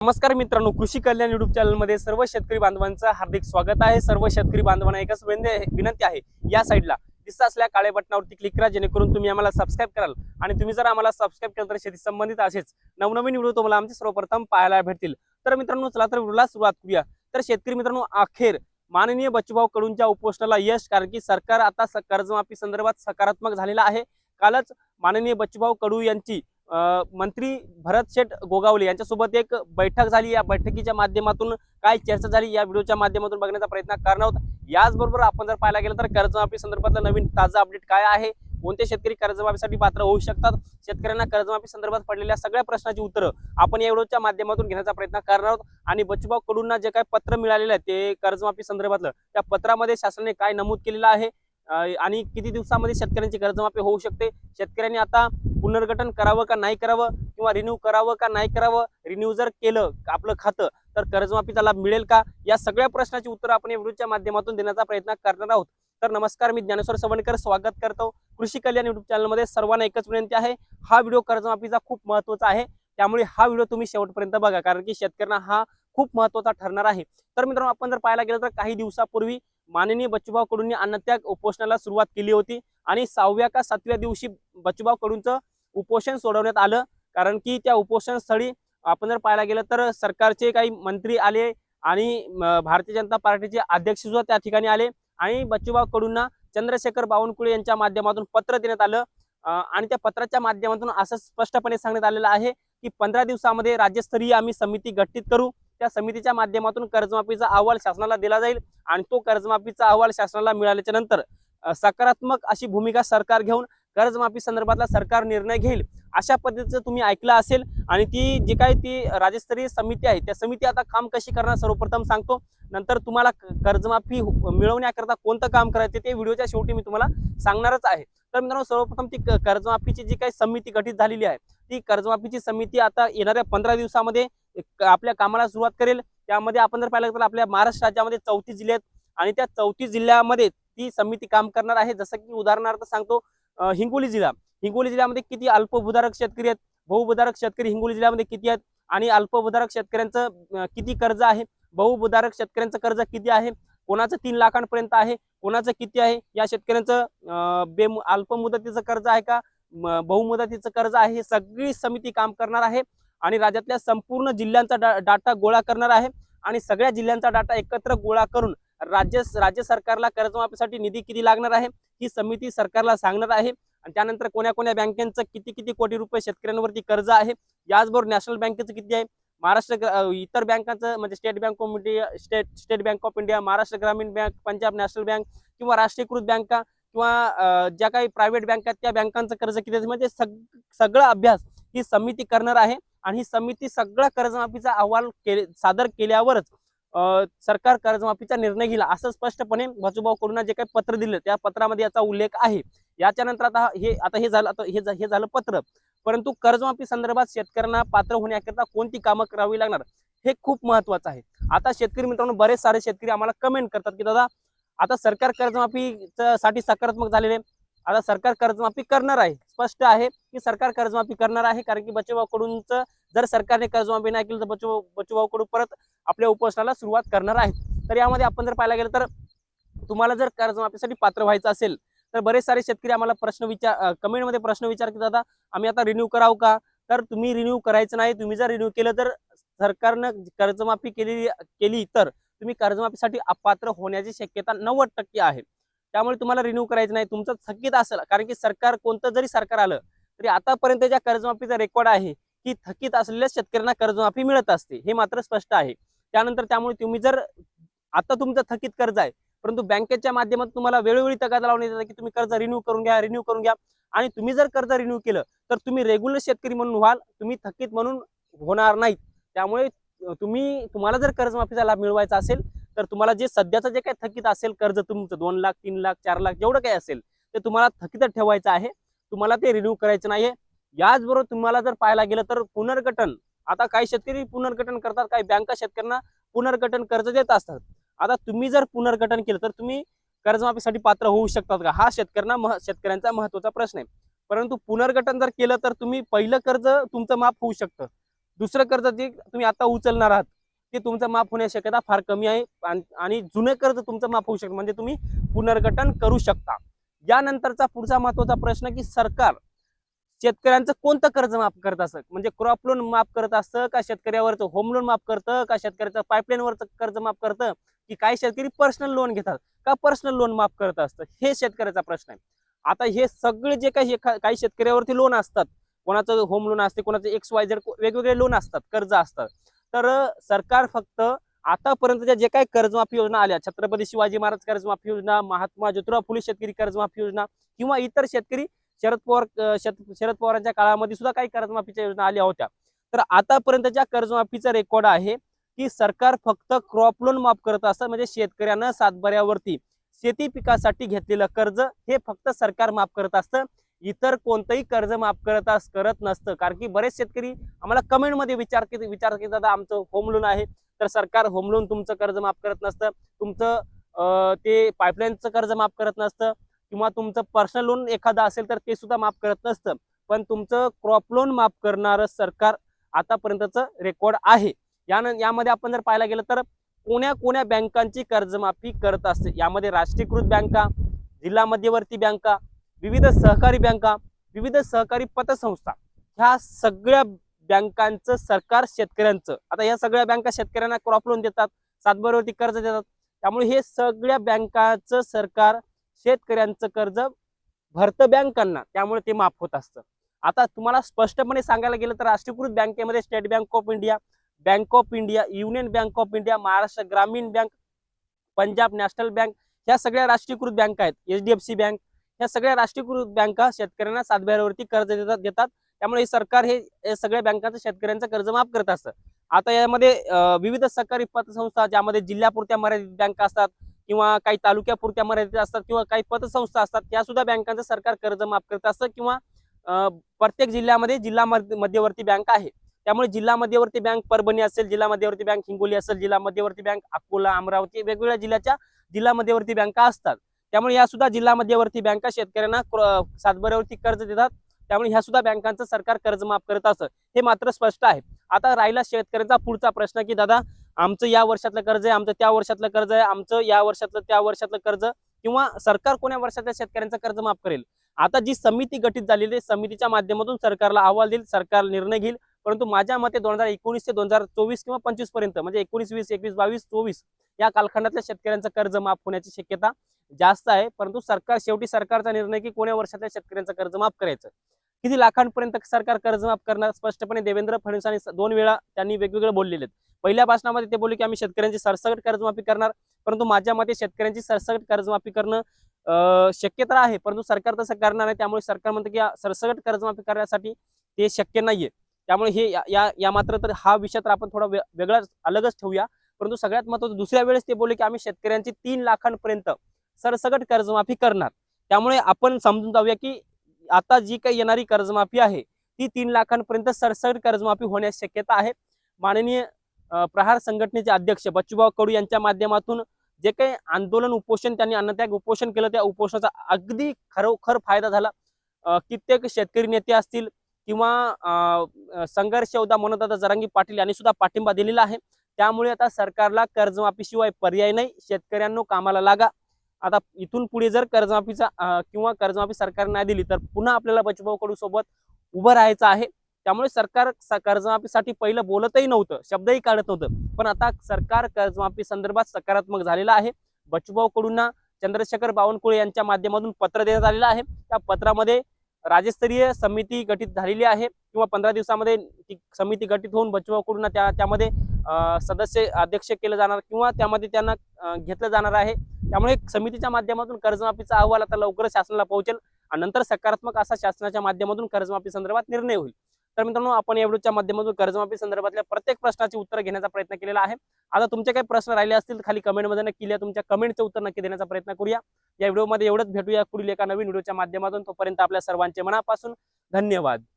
नमस्कार मित्रांनो कृषी कल्याण युट्यूब चॅनलमध्ये सर्व शेतकरी बांधवांचं हार्दिक स्वागत आहे. सर्व शेतकरी बांधवांना एकच विनंती विनंती आहे या साईडला दिसत असल्या काळ्या बटनावरती क्लिक करा जेणेकरून तुम्ही आम्हाला सबस्क्राईब कराल. आणि तुम्ही जर आम्हाला सबस्क्राईब केलं तर शेती संबंधित असेच नवनवीन व्हिडिओ तुम्हाला आमचे सर्वप्रथम पाहायला भेटतील. तर मित्रांनो चला तर व्हिडिओला सुरुवात करूया. तर शेतकरी मित्रांनो अखेर माननीय बच्चूभाऊ कडूंच्या उपोषणाला यश कारण की सरकार आता कर्जमाफी संदर्भात सकारात्मक झालेला आहे. कालच माननीय बच्चूभाऊ कडू यांची मंत्री भरत शेठ गोगावले यांच्यासोबत एक बैठक झाली. या बैठकीच्या माध्यमातून काय चर्चा झाली? या व्हिडिओच्या माध्यमातून बघण्याचा प्रयत्न करणार आहोत. याचबरोबर आपण जर पाहायला गेलं तर कर्जमाफी संदर्भातलं नवीन ताजं अपडेट काय आहे? कोणते शेतकरी कर्जमाफीसाठी पात्र होऊ शकतात? शेतकऱ्यांना कर्जमाफी संदर्भात पडलेल्या सगळ्या प्रश्नाची उत्तरं आपण या व्हिडिओच्या माध्यमातून घेण्याचा प्रयत्न करणार आहोत. आणि बच्चूभाऊ कडूंना जे काही पत्र मिळालेलं आहे ते कर्जमाफी संदर्भातलं त्या पत्रामध्ये शासनाने काय नमूद केलेलं आहे? आणि किती दिवसामध्ये शेतकऱ्यांची कर्जमाफी होऊ शकते? शेतकऱ्यांनी आता पुनर्गठन करावं का नाही करावं? किंवा रिन्यू करावं का नाही करावं? रिन्यू जर केलं आपलं खातं तर कर्जमाफीचा लाभ मिळेल का? या सगळ्या प्रश्नाची उत्तर आपण या व्हिडिओच्या माध्यमातून देण्याचा प्रयत्न करणार आहोत. तर नमस्कार मी ज्ञानेश्वर सवणकर. स्वागत करतो. कृषी कल्याण युट्यूब चॅनलमध्ये सर्वांना एकच विनंती आहे. हा व्हिडिओ कर्जमाफीचा खूप महत्त्वाचा आहे. त्यामुळे हा व्हिडिओ तुम्ही शेवटपर्यंत बघा कारण की शेतकऱ्यांना हा खूप महत्त्वाचा ठरणार आहे. तर मित्रांनो आपण जर पाहायला गेलं तर काही दिवसापूर्वी माननीय बच्चूभाव कडूंनी अन्नत्याग उपोषणाला सुरुवात केली होती. आणि सहाव्या का सातव्या दिवशी बच्चूभाव कडूंचं उपोषण सोडवण्यात आलं. कारण की त्या उपोषण स्थळी आपण जर पाहायला गेलं तर सरकारचे काही मंत्री आले आणि भारतीय जनता पार्टीचे अध्यक्ष सुद्धा त्या ठिकाणी आले. आणि बच्चूभाव कडूंना चंद्रशेखर बावनकुळे यांच्या माध्यमातून पत्र देण्यात आलं. आणि त्या पत्राच्या माध्यमातून असं स्पष्टपणे सांगण्यात आलेलं आहे की पंधरा दिवसामध्ये राज्यस्तरीय आम्ही समिती गठीत करू. त्या समितीच्या माध्यमातून कर्जमाफीचा अहवाल शासनाला दिला जाईल आणि तो कर्जमाफीचा अहवाल शासनाला मिळाल्याच्या नंतर सकारात्मक अशी भूमिका सरकार घेऊन कर्जमाफी संदर्भातला सरकार निर्णय घेईल अशा पद्धतीचं तुम्ही ऐकलं असेल आणि ती जी काही ती राज्यस्तरीय समिती आहे त्या समिती आता काम कशी करणार सर्वप्रथम सांगतो. नंतर तुम्हाला क- कर्जमाफी हो, मिळवण्याकरता कोणतं काम करायचं ते व्हिडिओच्या शेवटी मी तुम्हाला सांगणारच आहे. तर मित्रांनो सर्वप्रथम ती क- कर्जमाफीची जी काही समिती गठीत झालेली आहे ती कर्जमाफीची समिती आता येणाऱ्या पंधरा दिवसामध्ये आपल्या कामाला सुरुवात करेल. त्यामध्ये आपण जर पाहिलं तर आपल्या महाराष्ट्र राज्यामध्ये चौतीस जिल्हे आहेत. आणि त्या चौतीस जिल्ह्यामध्ये ती समिती काम करणार आहे. जसं की उदाहरणार्थ सांगतो हिंगोली जिल्हा. हिंगोली जिल्ह्यामध्ये किती अल्पभूधारक शेतकरी आहेत? बहुभूधारक शेतकरी हिंगोली जिल्ह्यामध्ये किती आहेत? आणि अल्पभूधारक शेतकऱ्यांचं किती कर्ज आहे? बहुभूधारक शेतकऱ्यांचं कर्ज किती आहे? कोणाचं तीन लाखांपर्यंत आहे? कोणाचं किती आहे? या शेतकऱ्यांचं अं, बे अल्पमुदतीचं कर्ज आहे का? बहुमुदतीचं कर्ज आहे? सगळी समिती काम करणार आहे. आणि राज्यातल्या संपूर्ण जिल्ह्यांचा डा- डाटा गोळा करणार आहे. आणि सगळ्या जिल्ह्यांचा डाटा एकत्र गोळा करून राज्य राज्य सरकारला कर्जमाफीसाठी निधी किती लागणार आहे ही समिती सरकारला सांगणार आहे. आणि त्यानंतर कोण्या कोण्या बँकेचं किती किती कोटी रुपये शेतकऱ्यांवरती कर्ज आहे याचबरोबर नॅशनल बँकेचं किती आहे महाराष्ट्र इतर बँकांचं म्हणजे State Bank of India State State Bank of India Maharashtra Gramin Bank Punjab national bank किंवा राष्ट्रीयकृत बँका किंवा ज्या काही प्रायव्हेट बँका आहेत त्या बँकांचं कर्ज किती म्हणजे सग सगळा अभ्यास ही समिती करणार आहे. आणि ही समिती सगळा कर्जमाफीचा अहवाल केले सादर केल्यावरच सरकार कर्जमाफीचा निर्णय घेईल असं स्पष्टपणे भाजूभाऊ कडून जे काही पत्र दिलं त्या पत्रामध्ये याचा उल्लेख आहे. याच्यानंतर आता हे आता हे झालं आता हे झा- हे झालं पत्र. परंतु कर्जमाफी संदर्भात शेतकऱ्यांना पात्र होण्याकरता कोणती कामं करावी लागणार हे खूप महत्वाचं आहे. आता शेतकरी मित्रांनो बरेच सारे शेतकरी आम्हाला कमेंट करतात की दादा आता सरकार कर्जमाफी साठी सकारात्मक झालेले आता सरकार कर्जमाफी करणार आहे. स्पष्ट आहे की सरकार कर्जमाफी करणार आहे कारण की बचूभाऊकडूनच जर सरकारने कर्जमाफी नाही केली तर बचू बचूभाऊकडून परत आपल्या उपोषणाला सुरुवात करणार आहे तर यामध्ये आपण जर पाहायला गेलं तर तुम्हाला जर कर्जमाफीसाठी पात्र व्हायचं असेल तर बरेच सारे शेतकरी आम्हाला प्रश्न विचार कमेंटमध्ये प्रश्न विचार की दादा आम्ही आता रिन्यू करावं का? तर तुम्ही रिन्यू करायचं नाही तुम्ही जर रिन्यू केलं तर सरकारनं कर्जमाफी केलेली केली तर तुम्ही कर्जमाफीसाठी अपात्र होण्याची शक्यता नव्वद टक्के आहे. त्यामुळे तुम्हाला रिन्यू करायचं नाही. तुमचं थकीत असेल कारण की सरकार कोणतं जरी सरकार आलं तरी आतापर्यंत ज्या कर्जमाफीचा रेकॉर्ड आहे की थकीत असलेल्या शेतकऱ्यांना कर्जमाफी मिळत असते हे मात्र स्पष्ट आहे. त्यानंतर त्यामुळे तुम्ही जर आता तुमचं थकीत कर्ज आहे परंतु बँकेच्या माध्यमातून तुम्हाला वेळोवेळी तगादा लावण्यात येतात की तुम्ही कर्ज रिन्यू करून घ्या रिन्यू करून घ्या. आणि तुम्ही जर कर्ज रिन्यू केलं तर तुम्ही रेग्युलर शेतकरी म्हणून व्हाल तुम्ही थकीत म्हणून होणार नाहीत. त्यामुळे तुम्ही तुम्हाला जर कर्जमाफीचा लाभ मिळवायचा असेल तर तुम्हाला जे सध्याचं जे काही थकीत असेल कर्ज तुमचं दोन लाख तीन लाख चार लाख जेवढं काही असेल ते तुम्हाला थकीतच ठेवायचं आहे. तुम्हाला ते रिन्यू करायचं नाही याचबरोबर तुम्हाला जर पाहायला गेलं तर पुनर्गठन आता काही शेतकरी पुनर्गठन करतात काही बँका शेतकऱ्यांना पुनर्गठन कर्ज देत असतात. आता तुम्ही जर पुनर्गठन केलं तर तुम्ही कर्जमाफीसाठी पात्र होऊ शकतात का? हा शेतकऱ्यांना मह शेतकऱ्यांचा महत्त्वाचा प्रश्न आहे. परंतु पुनर्गठन जर केलं तर तुम्ही पहिलं कर्ज तुमचं माफ होऊ शकतं. दुसरं कर्ज जे तुम्ही आता उचलणार आहात ते तुमचं माफ होण्याची शक्यता फार कमी आहे आणि- जुने कर्ज तुमचं माफ होऊ शकतं. म्हणजे तुम्ही पुनर्गठन करू शकता. यानंतरचा पुढचा महत्त्वाचा प्रश्न की सरकार शेतकऱ्यांचं कोणतं कर्ज माफ करत असतं? म्हणजे क्रॉप लोन माफ करत असतं का शेतकऱ्यावरचं? होम लोन माफ करतं का शेतकऱ्याचं पाईपलाईनवरचं कर्ज माफ करतं? की काही शेतकरी पर्सनल लोन घेतात का पर्सनल लोन माफ करत असतं? हे शेतकऱ्याचा प्रश्न आहे. आता हे सगळे जे काही काही शेतकऱ्यावरती लोन असतात कोणाचं होम लोन असते कोणाचं एक्स वाय झेड वेगवेगळे लोन असतात कर्ज असतात तर सरकार फक्त आतापर्यंतच्या जे काही कर्जमाफी योजना आल्या छत्रपती शिवाजी महाराज कर्जमाफी योजना महात्मा ज्योतिराव फुले शेतकरी कर्जमाफी योजना किंवा इतर शेतकरी शरद पवार शरद पवारांच्या काळामध्ये सुद्धा काही कर्जमाफीच्या योजना आल्या होत्या. तर आतापर्यंतच्या कर्जमाफीचा रेकॉर्ड आहे की सरकार फक्त क्रॉप लोन माफ करत असतं म्हणजे शेतकऱ्यांना सातबाऱ्यावरती शेती पिकासाठी घेतलेलं कर्ज हे फक्त सरकार माफ करत असतं. इतर कोणतंही कर्ज माफ करत अस- करत नसतं. कारण की बरेच शेतकरी आम्हाला कमेंटमध्ये विचार की विचार की दादा आमचं होम लोन आहे. तर सरकार होम लोन तुमचं कर्ज माफ करत नसतं. तुमचं ते पाईपलाईनचं कर्ज माफ करत नसतं. किंवा तुमचं पर्सनल लोन एखादं असेल तर ते सुद्धा माफ करत नसतं. पण तुमचं क्रॉप लोन माफ करणारं सरकार आतापर्यंतचं रेकॉर्ड आहे. यान यामध्ये आपण जर पाहायला गेलं तर कोण्या कोण्या बँकांची कर्जमाफी करत असते. यामध्ये राष्ट्रीयकृत बँका जिल्हा मध्यवर्ती बँका विविध सहकारी बँका विविध सहकारी पतसंस्था ह्या सगळ्या बँकांचं सरकार शेतकऱ्यांचं. आता या सगळ्या बँका शेतकऱ्यांना क्रॉप लोन देतात सातबाऱ्यावरती कर्ज देतात. त्यामुळे हे सगळ्या बँकाचं सरकार शेतकऱ्यांचं कर्ज भरतं बँकांना. त्यामुळे ते माफ होत असतं. आता तुम्हाला स्पष्टपणे सांगायला गेलं तर राष्ट्रीयकृत बँकेमध्ये State Bank of India Bank of India Union Bank of India Maharashtra Gramin Bank Punjab national bank ह्या सगळ्या राष्ट्रीयकृत बँका आहेत. H D F C bank या सगळ्या राष्ट्रीयकृत बँका शेतकऱ्यांना सातबाऱ्यावरती कर्ज देतात देतात. त्यामुळे सरकार हे सगळ्या बँकांचं शेतकऱ्यांचं कर्ज माफ करत असतं. आता यामध्ये विविध सहकारी पतसंस्था ज्यामध्ये जिल्ह्यापुरत्या मर्यादित बँका असतात किंवा काही तालुक्यापुरत्या मर्यादित असतात किंवा काही पतसंस्था असतात त्या सुद्धा बँकांचं सरकार कर्ज माफ करत असतं किंवा प्रत्येक जिल्ह्यामध्ये जिल्हा मध्य- मध्यवर्ती बँक आहे. त्यामुळे जिल्हा मध्यवर्ती बँक परभणी असेल जिल्हा मध्यवर्ती बँक हिंगोली असेल जिल्हा मध्यवर्ती बँक अकोला अमरावती वेगवेगळ्या जिल्ह्याच्या जिल्हा मध्यवर्ती बँका असतात. त्यामुळे या सुद्धा जिल्हा मध्यवर्ती बँका शेतकऱ्यांना सातबऱ्यावरती कर्ज देतात. त्यामुळे ह्या सुद्धा बँकांचं सरकार कर्ज माफ करत असतं हे मात्र स्पष्ट आहे. आता राहिला शेतकऱ्यांचा पुढचा प्रश्न की दादा आमचं या वर्षातलं कर्ज आहे आमचं त्या वर्षातलं कर्ज आहे आमचं या वर्षातलं त्या वर्षातलं कर्ज किंवा सरकार कोण्या वर्षातल्या शेतकऱ्यांचं कर्ज माफ करेल? आता जी समिती गठीत झालेली आहे समितीच्या माध्यमातून सरकारला अहवाल देईल सरकार निर्णय घेईल. परंतु माझ्या मते दोन हजार एकोणीस ते दोन हजार चोवीस किंवा पंचवीसपर्यंत म्हणजे एकोणीस वीस एकवीस बावीस चोवीस या कालखंडातल्या शेतकऱ्यांचं कर्ज माफ होण्याची शक्यता जास्त आहे. परंतु सरकार शेवटी सरकारचा निर्णय की कोण्या वर्षातल्या शेतकऱ्यांचं कर्ज माफ करायचं? किती लाखांपर्यंत सरकार कर्ज माफ करणार? स्पष्टपणे देवेंद्र फडणवीसांनी दोन वेळा त्यांनी वेगवेगळे बोललेले आहेत. पहिल्या भाषणामध्ये ते बोलले की आम्ही शेतकऱ्यांची सरसकट कर्जमाफी करणार परंतु माझ्या मते शेतकऱ्यांची सरसकट कर्जमाफी करणं शक्य तर आहे परंतु सरकार तसं करणार नाही. त्यामुळे सरकार म्हणतं की सरसकट कर्जमाफी करण्यासाठी ते शक्य नाहीये. त्यामुळे हे या- या या मात्र तर हा विषय तर आपण थोडा वे- वेगळाच अलगच ठेवूया. परंतु सगळ्यात महत्वाचं दुसऱ्या वेळेस ते बोलले की आम्ही शेतकऱ्यांची तीन लाखांपर्यंत सरसकट कर्जमाफी करणार. त्यामुळे आपण समजून जाऊया की आता जी काही येणारी कर्जमाफी आहे ती तीन लाखांपर्यंत सरसकट कर्जमाफी होण्याची शक्यता आहे. माननीय प्रहार संघटनेचे अध्यक्ष बच्चूभाऊ कडू यांच्या माध्यमातून जे काही आंदोलन उपोषण त्यांनी अन्नत्याग उपोषण केलं त्या उपोषणाचा अगदी खरोखर फायदा झाला. कित्येक शेतकरी नेते असतील किंवा संघर्ष संघर्ष योद्धा मनोदादा जरांगी पाटील यांनी सुद्धा पाठिंबा दिलेला आहे. त्यामुळे आता सरकारला कर्जमाफीशिवाय पर्याय नाही. शेतकऱ्यांनो कामाला लागा. आता इथून पुढे जर कर्जमाफीचा किंवा कर्जमाफी सरकारने नाही दिली तर पुन्हा आपल्याला बचभाऊ कडू सोबत उभं राहायचं आहे. त्यामुळे सरकार कर्जमाफीसाठी पहिलं बोलतही नव्हतं. शब्दही काढत नव्हतं. पण आता सरकार कर्जमाफी संदर्भात सकारात्मक झालेला आहे. बचूभाऊ कडूंना चंद्रशेखर बावनकुळे यांच्या माध्यमातून पत्र देण्यात आलेलं आहे. त्या पत्रामध्ये राज्यस्तरीय समिती गठीत झालेली आहे किंवा पंधरा दिवसामध्ये ती समिती गठीत होऊन बच्चूभाऊ त्या त्यामध्ये सदस्य अध्यक्ष केलं जाणार किंवा त्यामध्ये त्यांना घेतलं जाणार आहे. त्यामुळे समितीच्या माध्यमातून कर्जमाफीचा अहवाल आता लवकरच शासनाला पोहोचेल आणि नंतर सकारात्मक असा शासनाच्या माध्यमातून कर्जमाफी संदर्भात निर्णय होईल. तर मित्रांनो आपण या व्हिडिओच्या माध्यमातून कर्जमाफी संदर्भातल्या प्रत्येक प्रश्नाची उत्तर घेण्याचा प्रयत्न केलेला आहे. आता तुमचे काही प्रश्न राहिले असतील खाली कमेंटमध्ये नक्की लिहा. तुमच्या कमेंटचे उत्तर नक्की देण्याचा प्रयत्न करूया. या व्हिडिओमध्ये एवढंच. भेटूया पुढील एका नवीन व्हिडिओच्या माध्यमातून. तोपर्यंत आपल्या सर्वांचे मनापासून धन्यवाद.